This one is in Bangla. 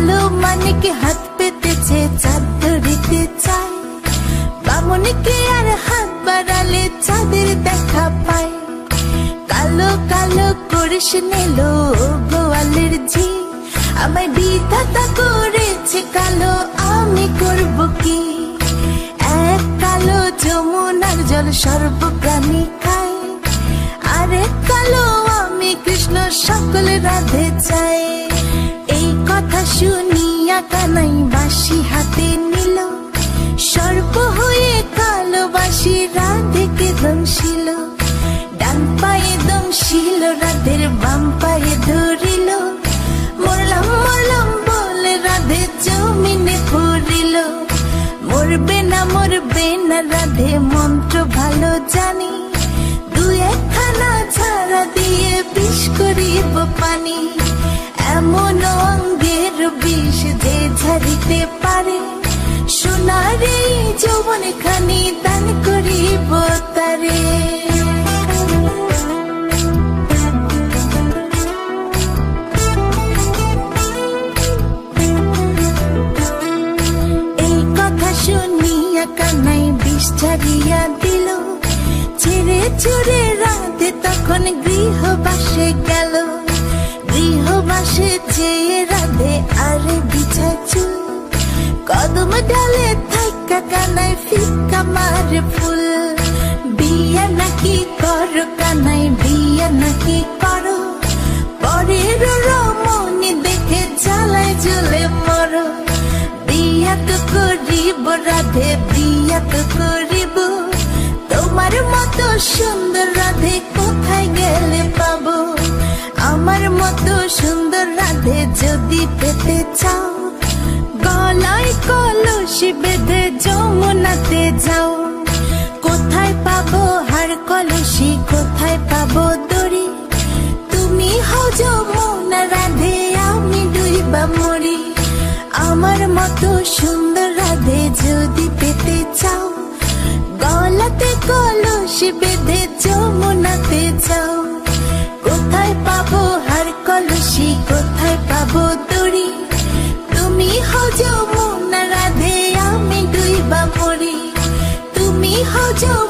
কালো মানিকে হাত পেতেছে চাঁদ ধরিতে চায় বামনিকে আর হাত বাড়ালে চাঁদের দেখা পায় কালো কালো করিস নিল গোয়ালের ঝি। আমায় বিধাতা করেছে কালো, আমি করব কি? এক কালো যমুনার জল সর্বপ্রাণী খায় আরেক কালো আমি কৃষ্ণ, সকল রাধে চাই। শুনিয়া কানাই বাসি হাতে নিল। সর্প হয়ে কালো বাসি রাধেকে দংশিল ডান পায়ে দংশিল, রাধের বাম পায়ে ধরিল। মরলাম মরলাম বলে রাধে জমিনে পড়িল মরবে না মরবে না রাধে মন্ত্র ভালো জানি। দু একখানা ঝাড়িতে পারে। সোনার যৌবন খানি দান করিব তারে। এই কথা শুনিয়া কানাই বিষ ছাড়িয়া দিল। ছেড়ে চড়ে রাতে তখন গৃহবাসে গেল। গৃহবাসে চেয়ে রাধে আরে বিছায় চুল। কদম ডালে থাকা ফিকা মারে ফুল। বিয়া নাকি করো কানাই বিয়া নাকি করো। পরের রমণী দেখে জ্বালায় জ্বলে মরো। বিয়া তো করিব রাধে, বিয়া তো করিব। তোমার মতো সুন্দর রাধে বেঁধে যমুনাতে যাও। কোথায় পাবো হার কলসি, কোথায় পাবো দড়ি? তুমি হও যমুনা রাধে, আমি ডুইবা মরি। আমার মতো সুন্দর রাধে যদি পেতে চাও, গলাতে কলসি বেঁধে যমুনাতে যাও। যমুনা